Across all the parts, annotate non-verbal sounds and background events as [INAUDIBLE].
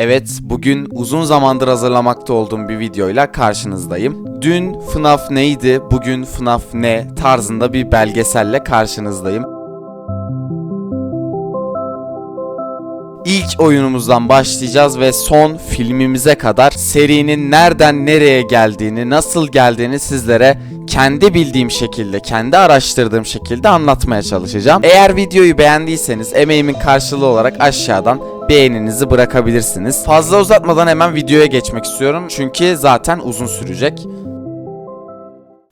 Evet, bugün uzun zamandır hazırlamakta olduğum bir videoyla karşınızdayım. Dün FNAF neydi, bugün FNAF ne tarzında bir belgeselle karşınızdayım. İlk oyunumuzdan başlayacağız ve son filmimize kadar serinin nereden nereye geldiğini, nasıl geldiğini sizlere kendi bildiğim şekilde, kendi araştırdığım şekilde anlatmaya çalışacağım. Eğer videoyu beğendiyseniz emeğimin karşılığı olarak aşağıdan beğeninizi bırakabilirsiniz. Fazla uzatmadan hemen videoya geçmek istiyorum çünkü zaten uzun sürecek.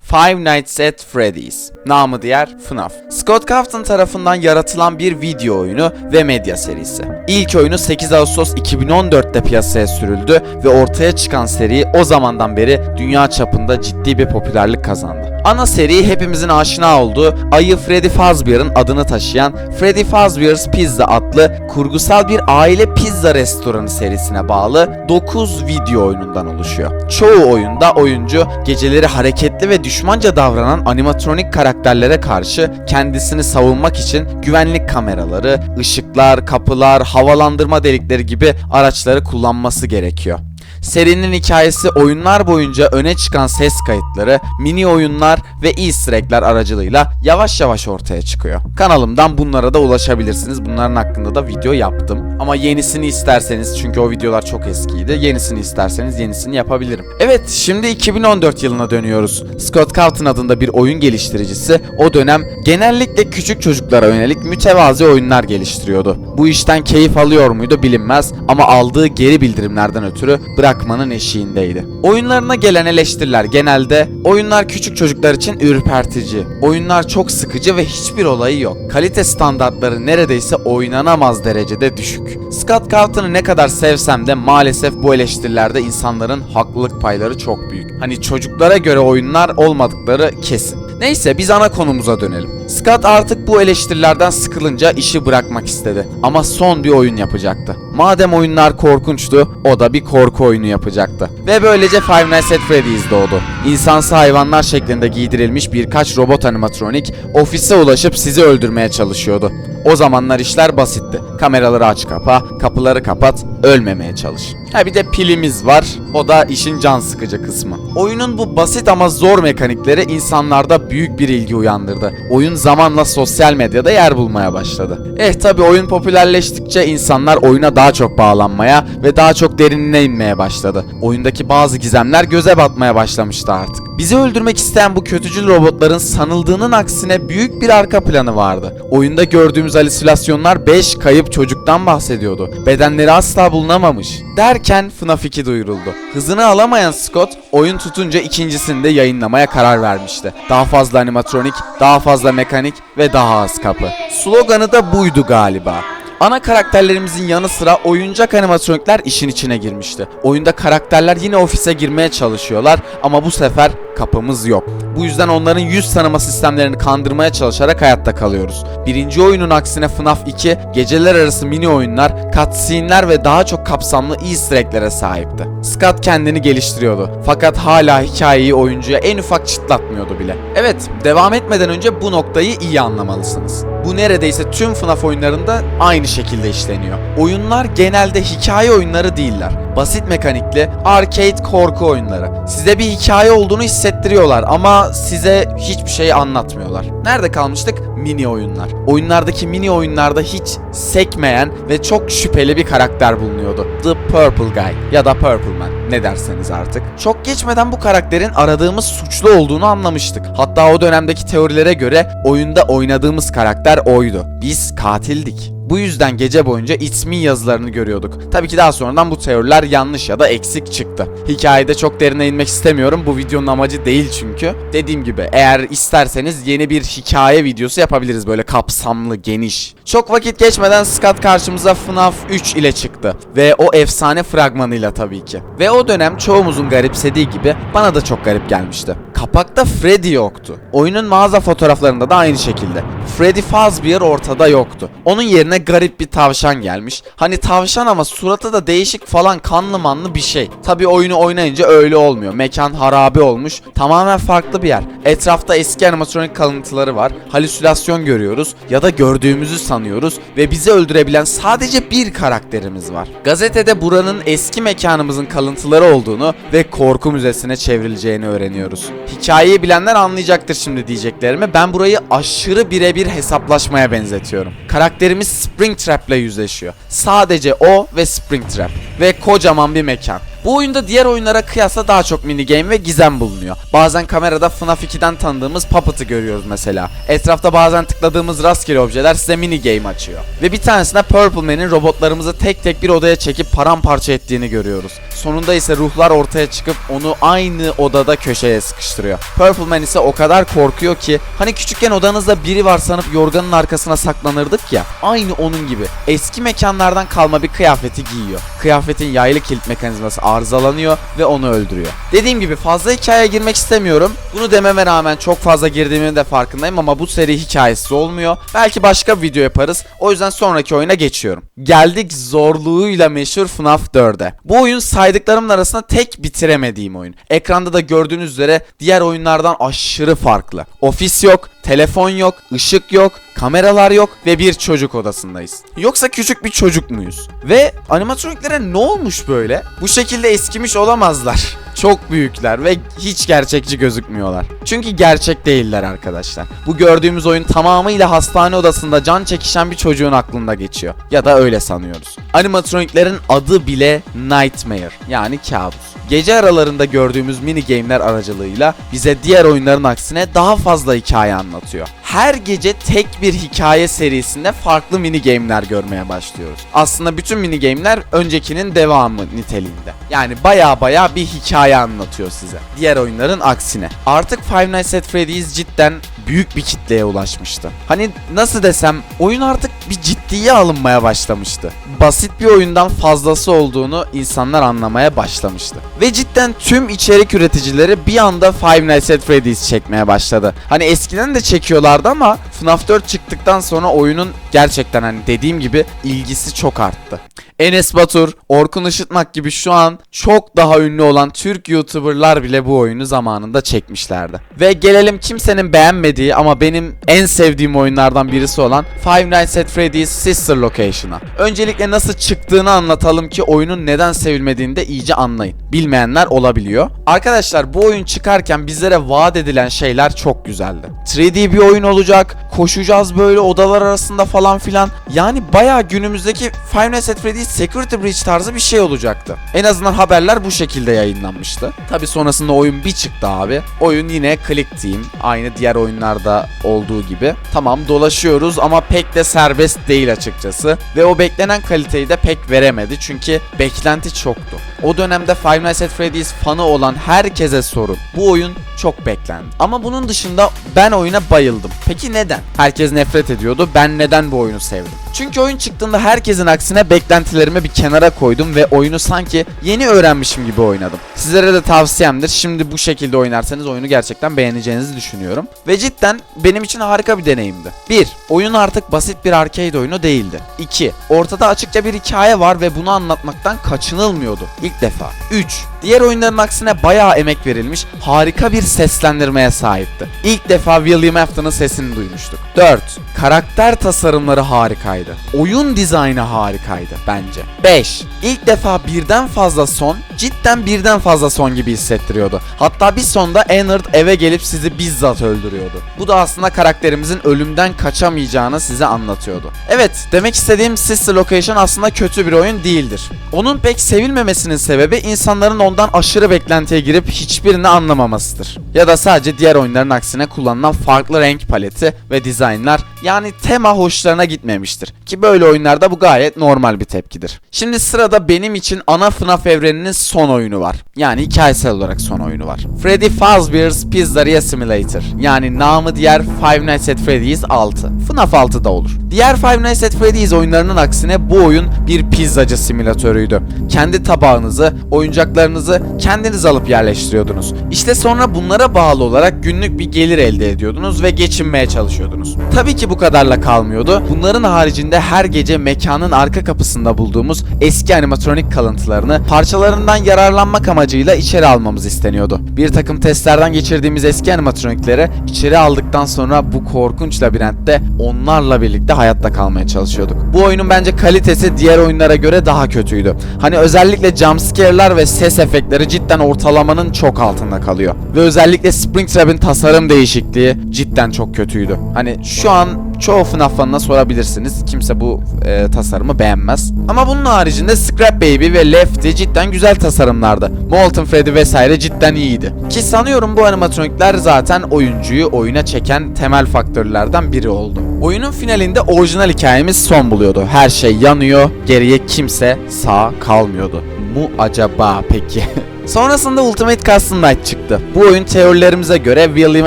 Five Nights at Freddy's, namı diğer FNAF. Scott Cawthon tarafından yaratılan bir video oyunu ve medya serisi. İlk oyunu 8 Ağustos 2014'te piyasaya sürüldü ve ortaya çıkan seri o zamandan beri dünya çapında ciddi bir popülerlik kazandı. Ana seri hepimizin aşina olduğu ayı Freddy Fazbear'ın adını taşıyan Freddy Fazbear's Pizza adlı kurgusal bir aile pizza restoranı serisine bağlı 9 video oyunundan oluşuyor. Çoğu oyunda oyuncu geceleri hareketli ve düşmanca davranan animatronik karakterlere karşı kendisini savunmak için güvenlik kameraları, ışıklar, kapılar, havalandırma delikleri gibi araçları kullanması gerekiyor. Serinin hikayesi oyunlar boyunca öne çıkan ses kayıtları, mini oyunlar ve easter egg'ler aracılığıyla yavaş yavaş ortaya çıkıyor. Kanalımdan bunlara da ulaşabilirsiniz. Bunların hakkında da video yaptım. Ama yenisini isterseniz çünkü o videolar çok eskiydi. Yenisini isterseniz yenisini yapabilirim. Evet şimdi 2014 yılına dönüyoruz. Scott Cawthon adında bir oyun geliştiricisi o dönem genellikle küçük çocuklara yönelik mütevazi oyunlar geliştiriyordu. Bu işten keyif alıyor muydu bilinmez ama aldığı geri bildirimlerden ötürü bırakmanın eşiğindeydi. Oyunlarına gelen eleştiriler genelde oyunlar küçük çocuklar için ürpertici, oyunlar çok sıkıcı ve hiçbir olayı yok. Kalite standartları neredeyse oynanamaz derecede düşük. Scott Cawthon'ı ne kadar sevsem de maalesef bu eleştirilerde insanların haklılık payları çok büyük. Hani çocuklara göre oyunlar olmadıkları kesin. Neyse biz ana konumuza dönelim. Scott artık bu eleştirilerden sıkılınca işi bırakmak istedi. Ama son bir oyun yapacaktı. Madem oyunlar korkunçtu, o da bir korku oyunu yapacaktı. Ve böylece Five Nights at Freddy's doğdu. İnsansı hayvanlar şeklinde giydirilmiş birkaç robot animatronik ofise ulaşıp sizi öldürmeye çalışıyordu. O zamanlar işler basitti. Kameraları aç kapa, kapıları kapat, ölmemeye çalış. Ha bir de pilimiz var. O da işin can sıkıcı kısmı. Oyunun bu basit ama zor mekanikleri insanlarda büyük bir ilgi uyandırdı. Oyun zamanla sosyal medyada yer bulmaya başladı. Eh tabi oyun popülerleştikçe insanlar oyuna daha çok bağlanmaya ve daha çok derinine inmeye başladı. Oyundaki bazı gizemler göze batmaya başlamıştı artık. Bizi öldürmek isteyen bu kötücül robotların sanıldığının aksine büyük bir arka planı vardı. Oyunda gördüğümüz halüsinasyonlar 5 kayıp çocuktan bahsediyordu. Bedenleri asla bulunamamış. Derken FNAF 2 duyuruldu. Hızını alamayan Scott oyun tutunca ikincisini de yayınlamaya karar vermişti. Daha fazla animatronik, daha fazla mekanik ve daha az kapı. Sloganı da buydu galiba. Ana karakterlerimizin yanı sıra oyuncak animatronikler işin içine girmişti. Oyunda karakterler yine ofise girmeye çalışıyorlar ama bu sefer kapımız yok. Bu yüzden onların yüz tanıma sistemlerini kandırmaya çalışarak hayatta kalıyoruz. Birinci oyunun aksine FNAF 2 geceler arası mini oyunlar, cutscene'ler ve daha çok kapsamlı easter egg'lere sahipti. Scott kendini geliştiriyordu. Fakat hala hikayeyi oyuncuya en ufak çıtlatmıyordu bile. Evet, devam etmeden önce bu noktayı iyi anlamalısınız. Bu neredeyse tüm FNAF oyunlarında aynı şekilde işleniyor. Oyunlar genelde hikaye oyunları değiller. Basit mekanikli, arcade korku oyunları. Size bir hikaye olduğunu hissettiriyorlar ama size hiçbir şey anlatmıyorlar. Nerede kalmıştık? Mini oyunlar. Oyunlardaki mini oyunlarda hiç sekmeyen ve çok şüpheli bir karakter bulunuyordu. The Purple Guy ya da Purple Man ne derseniz artık. Çok geçmeden bu karakterin aradığımız suçlu olduğunu anlamıştık. Hatta o dönemdeki teorilere göre oyunda oynadığımız karakter oydu. Biz katildik. Bu yüzden gece boyunca It's Me yazılarını görüyorduk. Tabii ki daha sonradan bu teoriler yanlış ya da eksik çıktı. Hikayede çok derine inmek istemiyorum. Bu videonun amacı değil çünkü. Dediğim gibi eğer isterseniz yeni bir hikaye videosu yapabiliriz böyle kapsamlı, geniş. Çok vakit geçmeden Scott karşımıza FNAF 3 ile çıktı. Ve o efsane fragmanıyla tabii ki. Ve o dönem çoğumuzun garipsediği gibi bana da çok garip gelmişti. Kapakta Freddy yoktu. Oyunun mağaza fotoğraflarında da aynı şekilde. Freddy Fazbear ortada yoktu. Onun yerine garip bir tavşan gelmiş. Hani tavşan ama suratı da değişik falan kanlı manlı bir şey. Tabi oyunu oynayınca öyle olmuyor. Mekan harabe olmuş. Tamamen farklı bir yer. Etrafta eski animatronik kalıntıları var. Halüsinasyon görüyoruz ya da gördüğümüzü sanıyoruz ve bizi öldürebilen sadece bir karakterimiz var. Gazetede buranın eski mekanımızın kalıntıları olduğunu ve korku müzesine çevrileceğini öğreniyoruz. Hikayeyi bilenler anlayacaktır şimdi diyeceklerimi. Ben burayı aşırı birebir hesaplaşmaya benzetiyorum. Karakterimiz Springtrap ile yüzleşiyor. Sadece o ve Springtrap. Ve kocaman bir mekan. Bu oyunda diğer oyunlara kıyasla daha çok minigame ve gizem bulunuyor. Bazen kamerada FNAF 2'den tanıdığımız Puppet'ı görüyoruz mesela. Etrafta bazen tıkladığımız rastgele objeler size minigame açıyor. Ve bir tanesinde Purple Man'in robotlarımızı tek tek bir odaya çekip paramparça ettiğini görüyoruz. Sonunda ise ruhlar ortaya çıkıp onu aynı odada köşeye sıkıştırıyor. Purple Man ise o kadar korkuyor ki hani küçükken odanızda biri var sanıp yorganın arkasına saklanırdık ya. Aynı onun gibi. Eski mekanlardan kalma bir kıyafeti giyiyor. Kıyafetin yaylı kilit mekanizması arızalanıyor ve onu öldürüyor. Dediğim gibi fazla hikayeye girmek istemiyorum. Bunu dememe rağmen çok fazla girdiğimin de farkındayım ama bu seri hikayesiz olmuyor. Belki başka bir video yaparız. O yüzden sonraki oyuna geçiyorum. Geldik zorluğuyla meşhur FNAF 4'e. Bu oyun saydıklarımın arasında tek bitiremediğim oyun. Ekranda da gördüğünüz üzere diğer oyunlardan aşırı farklı. Ofis yok, telefon yok, ışık yok, kameralar yok ve bir çocuk odasındayız. Yoksa küçük bir çocuk muyuz? Ve animatroniklere ne olmuş böyle? Bu şekilde eskimiş olamazlar. Çok büyükler ve hiç gerçekçi gözükmüyorlar. Çünkü gerçek değiller arkadaşlar. Bu gördüğümüz oyun tamamıyla hastane odasında can çekişen bir çocuğun aklında geçiyor. Ya da öyle sanıyoruz. Animatroniklerin adı bile Nightmare yani kabus. Gece aralarında gördüğümüz mini game'ler aracılığıyla bize diğer oyunların aksine daha fazla hikaye anlatıyor. Her gece tek bir hikaye serisinde farklı mini game'ler görmeye başlıyoruz. Aslında bütün mini game'ler öncekinin devamı niteliğinde. Yani baya baya bir hikaye anlatıyor size. Diğer oyunların aksine. Artık Five Nights at Freddy's cidden büyük bir kitleye ulaşmıştı. Hani nasıl desem oyun artık bir ciddiye alınmaya başlamıştı. Basit bir oyundan fazlası olduğunu insanlar anlamaya başlamıştı. Ve cidden tüm içerik üreticileri bir anda Five Nights at Freddy's çekmeye başladı. Hani eskiden de çekiyorlardı ama FNAF 4 çıktıktan sonra oyunun gerçekten hani dediğim gibi ilgisi çok arttı. Enes Batur, Orkun Işıtmak gibi şu an çok daha ünlü olan Türk YouTuber'lar bile bu oyunu zamanında çekmişlerdi. Ve gelelim kimsenin beğenmediği ama benim en sevdiğim oyunlardan birisi olan Five Nights at Freddy's Sister Location'a. Öncelikle nasıl çıktığını anlatalım ki oyunun neden sevilmediğini de iyice anlayın. Bilmeyenler olabiliyor. Arkadaşlar bu oyun çıkarken bizlere vaat edilen şeyler çok güzeldi. 3D bir oyun olacak, koşacağız böyle odalar arasında falan filan. Yani bayağı günümüzdeki Five Nights at Freddy's Security Breach tarzı bir şey olacaktı. En azından haberler bu şekilde yayınlanmıştı. Tabi sonrasında oyun bir çıktı abi. Oyun yine Click Team. Aynı diğer oyunlarda olduğu gibi. Tamam dolaşıyoruz ama pek de serbest değil açıkçası. Ve o beklenen kaliteyi de pek veremedi. Çünkü beklenti çoktu. O dönemde Five Nights at Freddy's fanı olan herkese sorun. Bu oyun çok beklendi. Ama bunun dışında ben oyuna bayıldım. Peki neden? Herkes nefret ediyordu. Ben neden bu oyunu sevdim? Çünkü oyun çıktığında herkesin aksine beklentilerimi bir kenara koydum ve oyunu sanki yeni öğrenmişim gibi oynadım. Sizlere de tavsiyemdir. Şimdi bu şekilde oynarsanız oyunu gerçekten beğeneceğinizi düşünüyorum. Ve cidden benim için harika bir deneyimdi. 1. Oyun artık basit bir arcade oyunu değildi. 2. Ortada açıkça bir hikaye var ve bunu anlatmaktan kaçınılmıyordu. İlk defa. 3. Diğer oyunların aksine bayağı emek verilmiş, harika bir seslendirmeye sahipti. İlk defa William Afton'ın sesini duymuştuk. 4. Karakter tasarımları harikaydı. Oyun dizaynı harikaydı bence. 5. İlk defa birden fazla son, cidden birden fazla son gibi hissettiriyordu. Hatta bir sonda Ennard eve gelip sizi bizzat öldürüyordu. Bu da aslında karakterimizin ölümden kaçamayacağını size anlatıyordu. Evet, demek istediğim Sister Location aslında kötü bir oyun değildir. Onun pek sevilmemesinin sebebi insanların ondan aşırı beklentiye girip hiçbirini anlamamasıdır. Ya da sadece diğer oyunların aksine kullanılan farklı renk paleti ve dizaynlar Yani tema hoşlarına gitmemiştir. Ki böyle oyunlarda bu gayet normal bir tepkidir. Şimdi sırada benim için ana FNAF evreninin son oyunu var. Yani hikayesel olarak son oyunu var. Freddy Fazbear's Pizzeria Simulator. Yani namı diğer Five Nights at Freddy's 6. FNAF 6 da olur. Diğer Five Nights at Freddy's oyunlarının aksine bu oyun bir pizzacı simülatörüydü. Kendi tabağınızı, oyuncaklarınızı kendiniz alıp yerleştiriyordunuz. İşte sonra bunlara bağlı olarak günlük bir gelir elde ediyordunuz ve geçinmeye çalışıyordunuz. Tabii ki bu kadarla kalmıyordu. Bunların haricinde her gece mekanın arka kapısında bulduğumuz eski animatronik kalıntılarını parçalarından yararlanmak amacıyla içeri almamız isteniyordu. Bir takım testlerden geçirdiğimiz eski animatronikleri içeri aldıktan sonra bu korkunç labirentte onlarla birlikte hayatta kalmaya çalışıyorduk. Bu oyunun bence kalitesi diğer oyunlara göre daha kötüydü. Hani özellikle jumpscare'lar ve ses efektleri cidden ortalamanın çok altında kalıyor. Ve özellikle Springtrap'in tasarım değişikliği cidden çok kötüydü. Hani şu an çoğu FNAF fanına sorabilirsiniz. Kimse bu e, tasarımı beğenmez. Ama bunun haricinde Scrap Baby ve Lefty cidden güzel tasarımlardı. Molten Freddy vesaire cidden iyiydi. Ki sanıyorum bu animatronikler zaten oyuncuyu oyuna çeken temel faktörlerden biri oldu. Oyunun finalinde orijinal hikayemiz son buluyordu. Her şey yanıyor, geriye kimse sağ kalmıyordu. Mu acaba peki? [LAUGHS] Sonrasında Ultimate Custom Night çıktı. Bu oyun teorilerimize göre William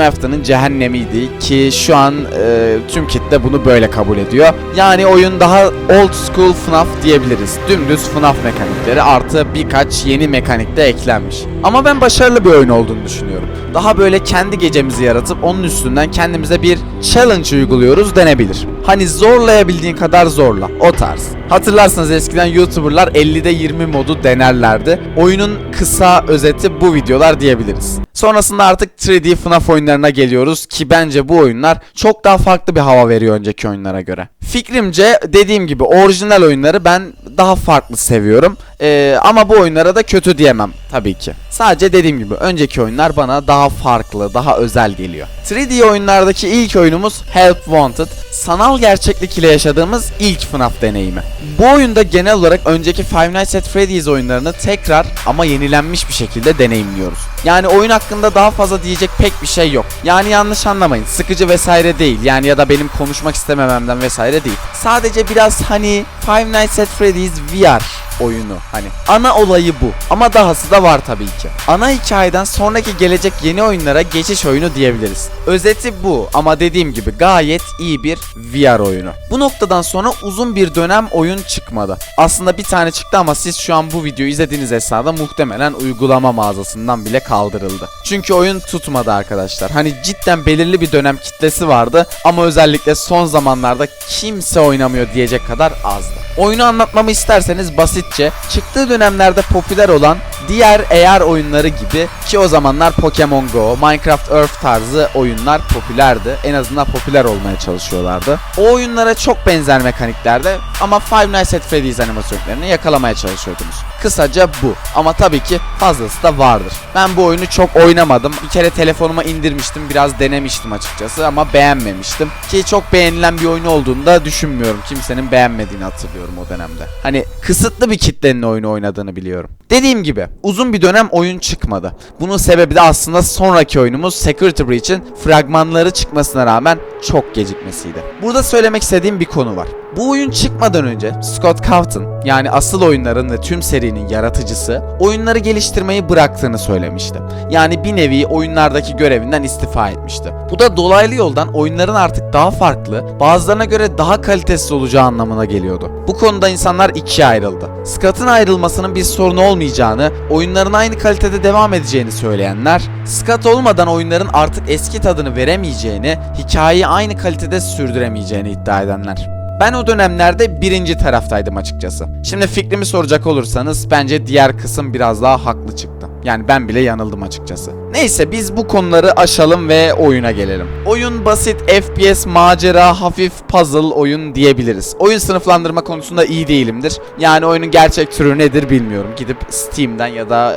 Afton'ın cehennemiydi ki şu an e, tüm kitle bunu böyle kabul ediyor. Yani oyun daha old school FNAF diyebiliriz. Dümdüz FNAF mekanikleri artı birkaç yeni mekanik de eklenmiş. Ama ben başarılı bir oyun olduğunu düşünüyorum. Daha böyle kendi gecemizi yaratıp onun üstünden kendimize bir challenge uyguluyoruz denebilir. Hani zorlayabildiğin kadar zorla. O tarz. Hatırlarsanız eskiden YouTuber'lar 50'de 20 modu denerlerdi. Oyunun kısa özeti bu videolar diyebiliriz. Sonrasında artık 3D FNAF oyunlarına geliyoruz ki bence bu oyunlar çok daha farklı bir hava veriyor önceki oyunlara göre. Fikrimce dediğim gibi orijinal oyunları ben daha farklı seviyorum. Ee, ama bu oyunlara da kötü diyemem tabii ki. Sadece dediğim gibi önceki oyunlar bana daha farklı, daha özel geliyor. 3D oyunlardaki ilk oyunumuz Help Wanted. Sanal gerçeklik ile yaşadığımız ilk FNAF deneyimi. Bu oyunda genel olarak önceki Five Nights at Freddy's oyunlarını tekrar ama yenilenmiş bir şekilde deneyimliyoruz. Yani oyun hakkında daha fazla diyecek pek bir şey yok. Yani yanlış anlamayın. Sıkıcı vesaire değil. Yani ya da benim konuşmak istemememden vesaire değil. Sadece biraz hani Five Nights at Freddy's VR oyunu hani ana olayı bu ama dahası da var tabii ki. Ana hikayeden sonraki gelecek yeni oyunlara geçiş oyunu diyebiliriz. Özeti bu ama dediğim gibi gayet iyi bir VR oyunu. Bu noktadan sonra uzun bir dönem oyun çıkmadı. Aslında bir tane çıktı ama siz şu an bu videoyu izlediğiniz esnada muhtemelen uygulama mağazasından bile kaldırıldı. Çünkü oyun tutmadı arkadaşlar. Hani cidden belirli bir dönem kitlesi vardı ama özellikle son zamanlarda kimse oynamıyor diyecek kadar azdı. Oyunu anlatmamı isterseniz basitçe çıktığı dönemlerde popüler olan diğer AR oyunları gibi ki o zamanlar Pokemon Go, Minecraft Earth tarzı oyunlar popülerdi. En azından popüler olmaya çalışıyorlardı. O oyunlara çok benzer mekaniklerde ama Five Nights at Freddy's animasyonlarını yakalamaya çalışıyordunuz. Kısaca bu. Ama tabii ki fazlası da vardır. Ben bu oyunu çok oynamadım. Bir kere telefonuma indirmiştim. Biraz denemiştim açıkçası ama beğenmemiştim. Ki çok beğenilen bir oyun olduğunu da düşünmüyorum. Kimsenin beğenmediğini hatırlıyorum o dönemde. Hani kısıtlı bir kitlenin oyunu oynadığını biliyorum. Dediğim gibi uzun bir dönem oyun çıkmadı. Bunun sebebi de aslında sonraki oyunumuz Security Breach'in fragmanları çıkmasına rağmen çok gecikmesiydi. Burada söylemek istediğim bir konu var. Bu oyun çıkmadan önce Scott Cawthon yani asıl oyunların ve tüm serinin yaratıcısı oyunları geliştirmeyi bıraktığını söylemişti. Yani bir nevi oyunlardaki görevinden istifa etmişti. Bu da dolaylı yoldan oyunların artık daha farklı, bazılarına göre daha kalitesiz olacağı anlamına geliyordu. Bu konuda insanlar ikiye ayrıldı. Scott'ın ayrılmasının bir sorun olmayacağını, oyunların aynı kalitede devam edeceğini söyleyenler, Scott olmadan oyunların artık eski tadını veremeyeceğini, hikayeyi aynı kalitede sürdüremeyeceğini iddia edenler. Ben o dönemlerde birinci taraftaydım açıkçası. Şimdi fikrimi soracak olursanız bence diğer kısım biraz daha haklı çıktı. Yani ben bile yanıldım açıkçası. Neyse biz bu konuları aşalım ve oyuna gelelim. Oyun basit FPS, macera, hafif puzzle oyun diyebiliriz. Oyun sınıflandırma konusunda iyi değilimdir. Yani oyunun gerçek türü nedir bilmiyorum. Gidip Steam'den ya da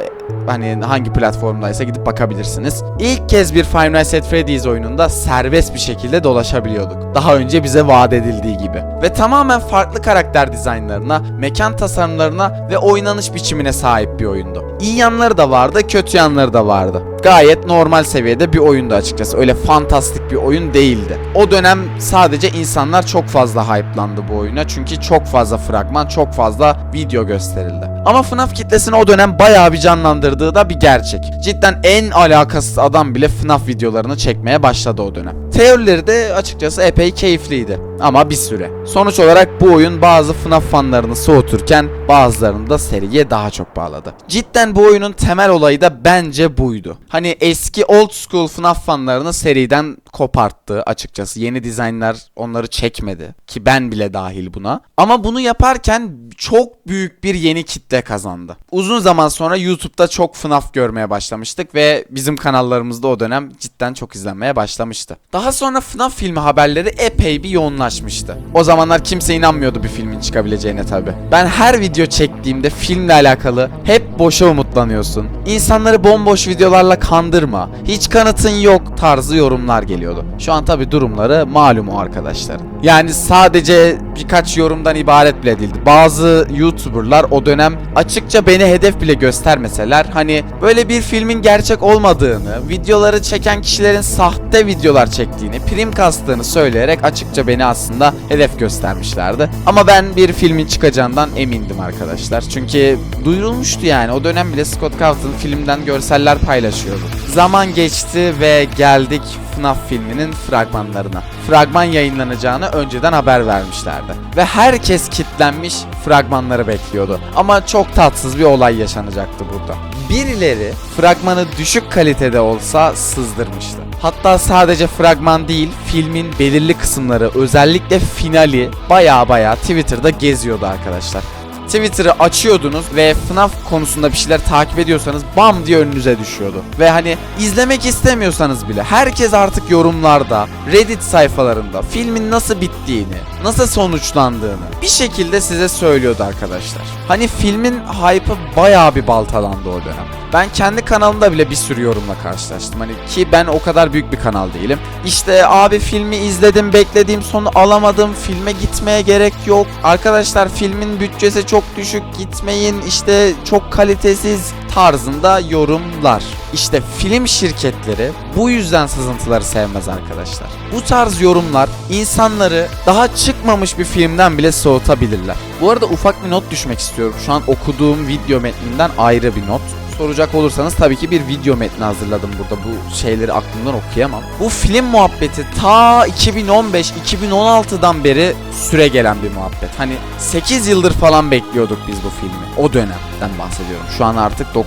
hani hangi platformdaysa gidip bakabilirsiniz. İlk kez bir Five Nights at Freddy's oyununda serbest bir şekilde dolaşabiliyorduk. Daha önce bize vaat edildiği gibi. Ve tamamen farklı karakter dizaynlarına, mekan tasarımlarına ve oynanış biçimine sahip bir oyundu. İyi yanları da vardı, kötü yanları da vardı. Gayet normal seviyede bir oyundu açıkçası. Öyle fantastik bir oyun değildi. O dönem sadece insanlar çok fazla hype'landı bu oyuna. Çünkü çok fazla fragman, çok fazla video gösterildi. Ama FNAF kitlesini o dönem bayağı bir canlandırdığı da bir gerçek. Cidden en alakasız adam bile FNAF videolarını çekmeye başladı o dönem. Teorileri de açıkçası epey keyifliydi. Ama bir süre. Sonuç olarak bu oyun bazı FNAF fanlarını soğuturken bazılarını da seriye daha çok bağladı. Cidden bu oyunun temel olayı da bence buydu. Hani eski old school FNAF fanlarını seriden koparttı açıkçası. Yeni dizaynlar onları çekmedi ki ben bile dahil buna. Ama bunu yaparken çok büyük bir yeni kitle kazandı. Uzun zaman sonra YouTube'da çok FNAF görmeye başlamıştık ve bizim kanallarımızda o dönem cidden çok izlenmeye başlamıştı. Daha sonra FNAF filmi haberleri epey bir yoğunlaşmıştı. O zamanlar kimse inanmıyordu bir filmin çıkabileceğine tabi. Ben her video çektiğimde filmle alakalı hep boşa umutlanıyorsun. İnsanları bomboş videolarla kandırma. Hiç kanıtın yok tarzı yorumlar geliyordu. Şu an tabi durumları malum o arkadaşların. Yani sadece birkaç yorumdan ibaret bile değildi. Bazı YouTuber'lar o dönem açıkça beni hedef bile göstermeseler hani böyle bir filmin gerçek olmadığını, videoları çeken kişilerin sahte videolar çektiğini, prim kastığını söyleyerek açıkça beni aslında hedef göstermişlerdi. Ama ben bir filmin çıkacağından emindim arkadaşlar. Çünkü duyurulmuştu yani. O dönem bile Scott Cawthon filmden görseller paylaşıyordu. Zaman geçti ve geldik FNAF filminin fragmanlarına. Fragman yayınlanacağını önceden haber vermişlerdi. Ve herkes kitlenmiş fragmanları bekliyordu. Ama çok tatsız bir olay yaşanacaktı burada. Birileri fragmanı düşük kalitede olsa sızdırmıştı. Hatta sadece fragman değil, filmin belirli kısımları, özellikle finali baya baya Twitter'da geziyordu arkadaşlar. Twitter'ı açıyordunuz ve FNAF konusunda bir şeyler takip ediyorsanız bam diye önünüze düşüyordu. Ve hani izlemek istemiyorsanız bile herkes artık yorumlarda, Reddit sayfalarında filmin nasıl bittiğini, nasıl sonuçlandığını bir şekilde size söylüyordu arkadaşlar. Hani filmin hype'ı bayağı bir baltalandı o dönem. Ben kendi kanalımda bile bir sürü yorumla karşılaştım. Hani ki ben o kadar büyük bir kanal değilim. İşte abi filmi izledim, beklediğim sonu alamadım. Filme gitmeye gerek yok. Arkadaşlar filmin bütçesi çok düşük. Gitmeyin. İşte çok kalitesiz tarzında yorumlar. İşte film şirketleri bu yüzden sızıntıları sevmez arkadaşlar. Bu tarz yorumlar insanları daha çıkmamış bir filmden bile soğutabilirler. Bu arada ufak bir not düşmek istiyorum. Şu an okuduğum video metninden ayrı bir not soracak olursanız tabii ki bir video metni hazırladım burada. Bu şeyleri aklımdan okuyamam. Bu film muhabbeti ta 2015-2016'dan beri süre gelen bir muhabbet. Hani 8 yıldır falan bekliyorduk biz bu filmi. O dönemden bahsediyorum. Şu an artık 9-10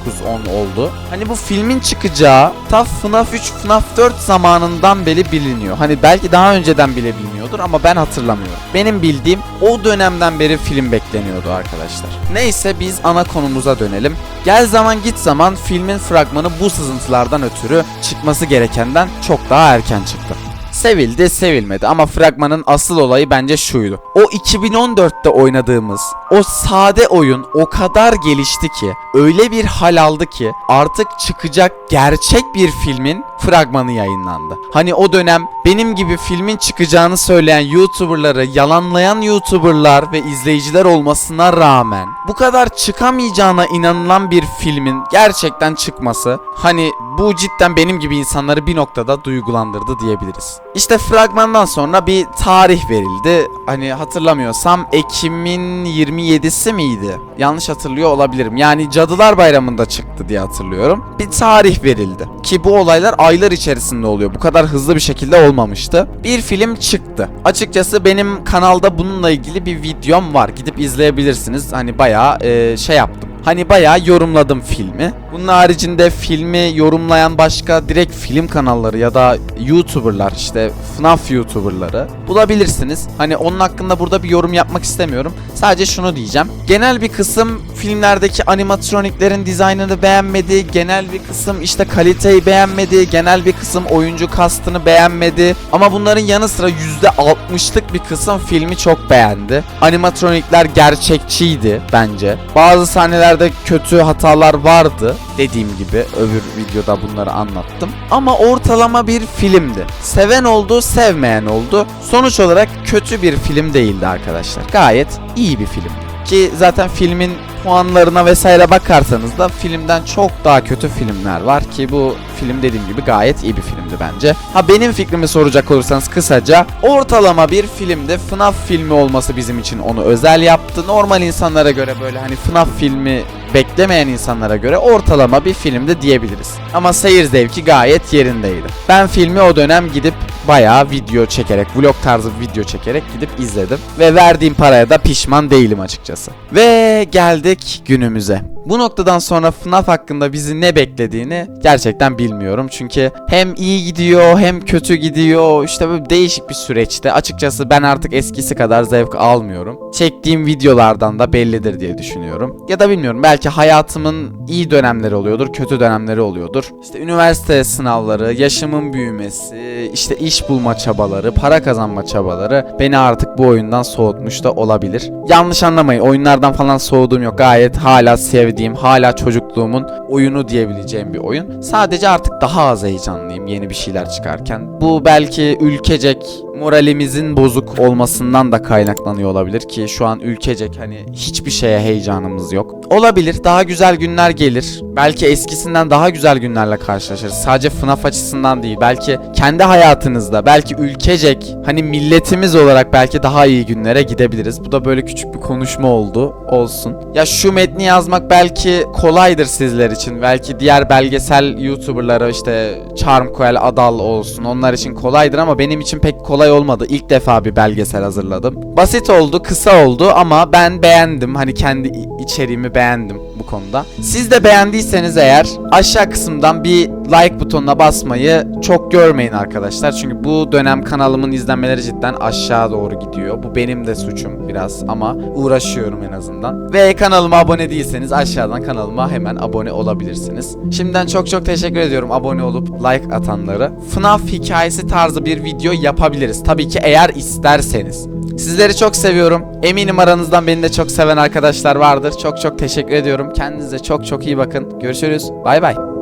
oldu. Hani bu filmin çıkacağı ta FNAF 3, FNAF 4 zamanından beri biliniyor. Hani belki daha önceden bile biliniyordur ama ben hatırlamıyorum. Benim bildiğim o dönemden beri film bekleniyordu arkadaşlar. Neyse biz ana konumuza dönelim. Gel zaman git zaman filmin fragmanı bu sızıntılardan ötürü çıkması gerekenden çok daha erken çıktı. Sevildi sevilmedi ama fragmanın asıl olayı bence şuydu. O 2014'te oynadığımız o sade oyun o kadar gelişti ki öyle bir hal aldı ki artık çıkacak gerçek bir filmin fragmanı yayınlandı. Hani o dönem benim gibi filmin çıkacağını söyleyen YouTuber'ları yalanlayan YouTuber'lar ve izleyiciler olmasına rağmen bu kadar çıkamayacağına inanılan bir filmin gerçekten çıkması hani bu cidden benim gibi insanları bir noktada duygulandırdı diyebiliriz. İşte fragmandan sonra bir tarih verildi. Hani hatırlamıyorsam Ekim'in 27'si miydi? Yanlış hatırlıyor olabilirim. Yani Cadılar Bayramı'nda çıktı diye hatırlıyorum. Bir tarih verildi. Ki bu olaylar aylar içerisinde oluyor. Bu kadar hızlı bir şekilde olmamıştı. Bir film çıktı. Açıkçası benim kanalda bununla ilgili bir videom var. Gidip izleyebilirsiniz. Hani bayağı e, şey yaptım. Hani bayağı yorumladım filmi. Bunun haricinde filmi yorumlayan başka direkt film kanalları ya da YouTuber'lar işte FNAF YouTuber'ları bulabilirsiniz. Hani onun hakkında burada bir yorum yapmak istemiyorum. Sadece şunu diyeceğim. Genel bir kısım filmlerdeki animatroniklerin dizaynını beğenmedi. Genel bir kısım işte kaliteyi beğenmedi. Genel bir kısım oyuncu kastını beğenmedi. Ama bunların yanı sıra %60'lık bir kısım filmi çok beğendi. Animatronikler gerçekçiydi bence. Bazı sahnelerde kötü hatalar vardı. Dediğim gibi öbür videoda bunları anlattım. Ama ortalama bir filmdi. Seven oldu, sevmeyen oldu. Sonuç olarak kötü bir film değildi arkadaşlar. Gayet iyi bir filmdi. Ki zaten filmin puanlarına vesaire bakarsanız da filmden çok daha kötü filmler var ki bu film dediğim gibi gayet iyi bir filmdi bence. Ha benim fikrimi soracak olursanız kısaca ortalama bir filmde FNAF filmi olması bizim için onu özel yaptı. Normal insanlara göre böyle hani FNAF filmi beklemeyen insanlara göre ortalama bir filmde diyebiliriz. Ama seyir zevki gayet yerindeydi. Ben filmi o dönem gidip bayağı video çekerek, vlog tarzı video çekerek gidip izledim. Ve verdiğim paraya da pişman değilim açıkçası. Ve geldik günümüze. Bu noktadan sonra FNAF hakkında bizi ne beklediğini gerçekten bilmiyorum. Çünkü hem iyi gidiyor hem kötü gidiyor. İşte böyle değişik bir süreçte. Açıkçası ben artık eskisi kadar zevk almıyorum. Çektiğim videolardan da bellidir diye düşünüyorum. Ya da bilmiyorum belki hayatımın iyi dönemleri oluyordur, kötü dönemleri oluyordur. İşte üniversite sınavları, yaşımın büyümesi, işte iş bulma çabaları, para kazanma çabaları beni artık bu oyundan soğutmuş da olabilir. Yanlış anlamayın oyunlardan falan soğuduğum yok. Gayet hala sevdiğim, hala çocukluğumun oyunu diyebileceğim bir oyun. Sadece artık daha az heyecanlıyım yeni bir şeyler çıkarken. Bu belki ülkecek moralimizin bozuk olmasından da kaynaklanıyor olabilir ki şu an ülkecek hani hiçbir şeye heyecanımız yok. Olabilir daha güzel günler gelir. Belki eskisinden daha güzel günlerle karşılaşırız. Sadece FNAF açısından değil. Belki kendi hayatınızda, belki ülkecek hani milletimiz olarak belki daha iyi günlere gidebiliriz. Bu da böyle küçük bir konuşma oldu. Olsun. Ya şu metni yazmak belki kolaydır sizler için. Belki diğer belgesel YouTuber'lara işte Charmcoel, Adal olsun. Onlar için kolaydır ama benim için pek kolay olmadı. İlk defa bir belgesel hazırladım. Basit oldu, kısa oldu ama ben beğendim. Hani kendi içeriğimi beğendim bu konuda. Siz de beğendiyseniz eğer aşağı kısımdan bir like butonuna basmayı çok görmeyin arkadaşlar. Çünkü bu dönem kanalımın izlenmeleri cidden aşağı doğru gidiyor. Bu benim de suçum biraz ama uğraşıyorum en azından. Ve kanalıma abone değilseniz aşağıdan kanalıma hemen abone olabilirsiniz. Şimdiden çok çok teşekkür ediyorum abone olup like atanları. FNAF hikayesi tarzı bir video yapabiliriz. Tabii ki eğer isterseniz. Sizleri çok seviyorum. Eminim aranızdan beni de çok seven arkadaşlar vardır. Çok çok teşekkür ediyorum. Kendinize çok çok iyi bakın. Görüşürüz. Bay bay.